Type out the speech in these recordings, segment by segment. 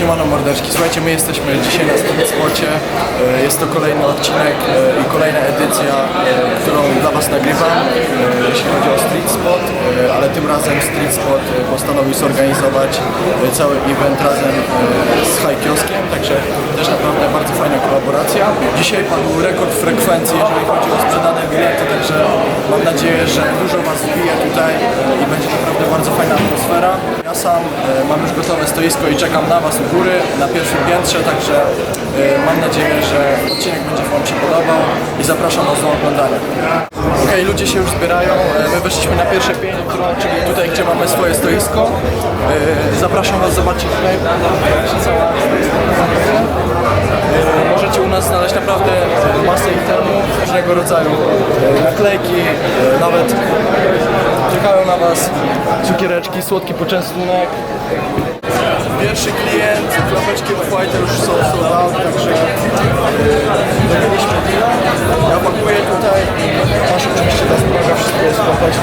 Siemano słuchajcie, my jesteśmy dzisiaj na Street Sporcie. E, Jest to kolejny odcinek e, i kolejna edycja, e, którą dla Was nagrywam, jeśli chodzi o Street Sport, e, ale tym razem Street Sport e, postanowił zorganizować cały event razem z High Kioskiem, także też naprawdę bardzo fajna kolaboracja. Dzisiaj padł rekord frekwencji, jeżeli chodzi o sprzedane mam nadzieję, że dużo Was wbije tutaj i będzie naprawdę bardzo fajna atmosfera. Ja sam e, mam już gotowe stoisko i czekam na Was u góry, na pierwszym piętrze, także e, mam nadzieję, że odcinek będzie Wam się podobał i zapraszam Was do oglądania. Okej, ludzie się już zbierają, e, my weszliśmy na pierwsze piętro, czyli tutaj, gdzie mamy swoje stoisko. Zapraszam Was zobaczyć tutaj, Możecie u nas znaleźć naprawdę masę itemów różnego rodzaju. E, Naklejki, e, nawet czekają na Was cukiereczki, słodki poczęstunek. Pierwszy klient, klapeczki of White już są sold także zrobiliśmy deala. Ja pakuję tutaj, masz oczywiście ta sprawa, wszystko jest kopać,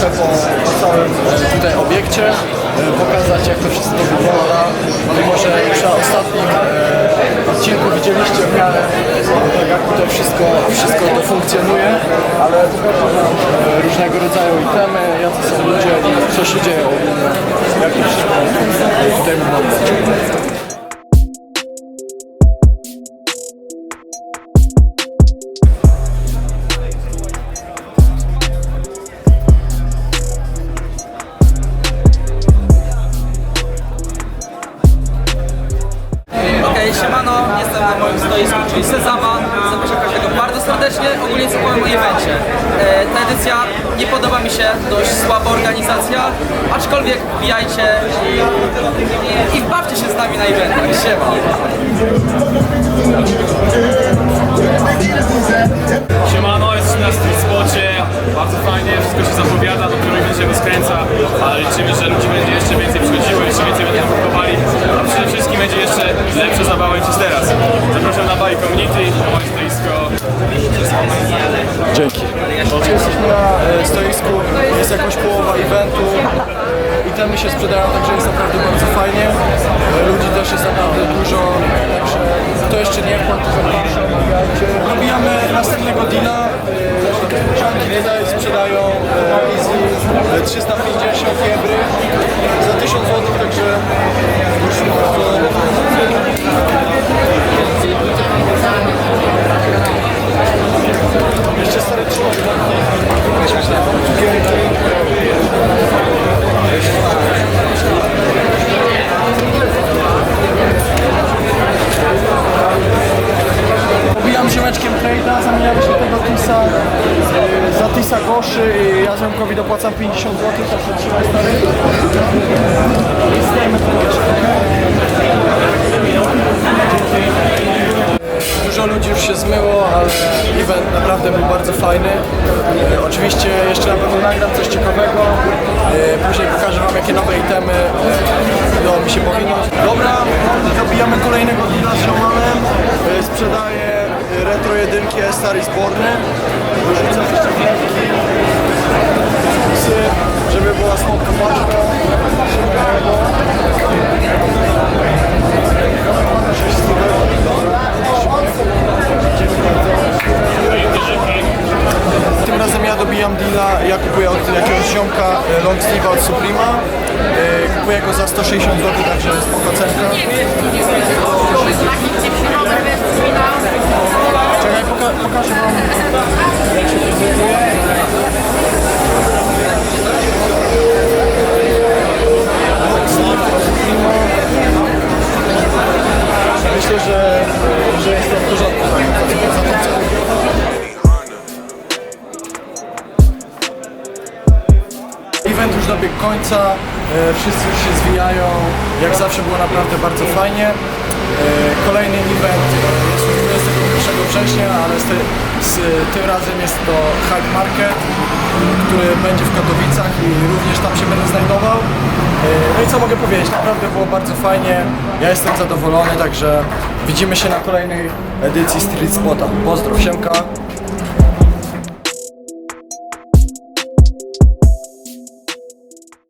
trochę po, po całym tutaj obiekcie, e, pokazać jak to wszystko wygląda. Mimo, że już na ostatnim e, odcinku widzieliście w miarę e, jak tutaj wszystko, wszystko to funkcjonuje, ale e, różnego rodzaju itemy, jacy są ludzie co się dzieje ogólnie, jak to tutaj wygląda. Czyli Sezama. Zapraszam każdego bardzo serdecznie. Ogólnie co powiem o evencie. E, ta edycja nie podoba mi się, dość słaba organizacja, aczkolwiek wbijajcie i, i bawcie się z nami na eventach. Siema. Siemano, jesteśmy na street spocie, bardzo fajnie, wszystko się zapowiada, dopiero event się rozkręca, ale liczymy, że ludzi będzie jeszcze więcej przychodziło, jeszcze więcej będą kupowali, a przede wszystkim będzie jeszcze lepsza zabawa niż jest teraz. Zapraszam Baj Community, na stoisko. Dzięki. Jesteśmy na e, stoisku, jest jakoś połowa eventu. e, Itemy się sprzedają, także jest naprawdę bardzo fajnie. E, Ludzi też jest naprawdę dużo, także to jeszcze nie wkład, to zapraszam. Robijamy następnego tutaj sprzedają e, Easy e, 350 jebry za Goszy i ja ziomkowi dopłacam 50 zł, także trzymaj stary. I to Dużo ludzi już się zmyło, ale event naprawdę był bardzo fajny. E, oczywiście jeszcze na pewno nagram coś ciekawego. E, później pokażę Wam jakie nowe itemy e, udało mi się powinąć. Dobra, dobijamy kolejnego deala z Ziomanem. E, sprzedaję retro jedynki Star is Borny. Wyrzucam jeszcze wlepki. Żeby była słodka paczka. Szybkiego. Tym razem ja dobijam deala, ja kupuję od jakiegoś ziomka e, long sleeve'a od Suprema. E, Kupuję go za 160 zł, także spoko cenka. Pokażę wam. Myślę, że, że jest to w porządku. Event już dobiegł końca, e, wszyscy się zwijają, jak zawsze było naprawdę bardzo fajnie. E, Kolejny event jest już 21 września, ale z Z, tym razem jest to Hype Market, który będzie w Katowicach i również tam się będę znajdował. E, No i co mogę powiedzieć, naprawdę było bardzo fajnie, ja jestem zadowolony, także widzimy się na kolejnej edycji Street Spota. Pozdrow, siemka.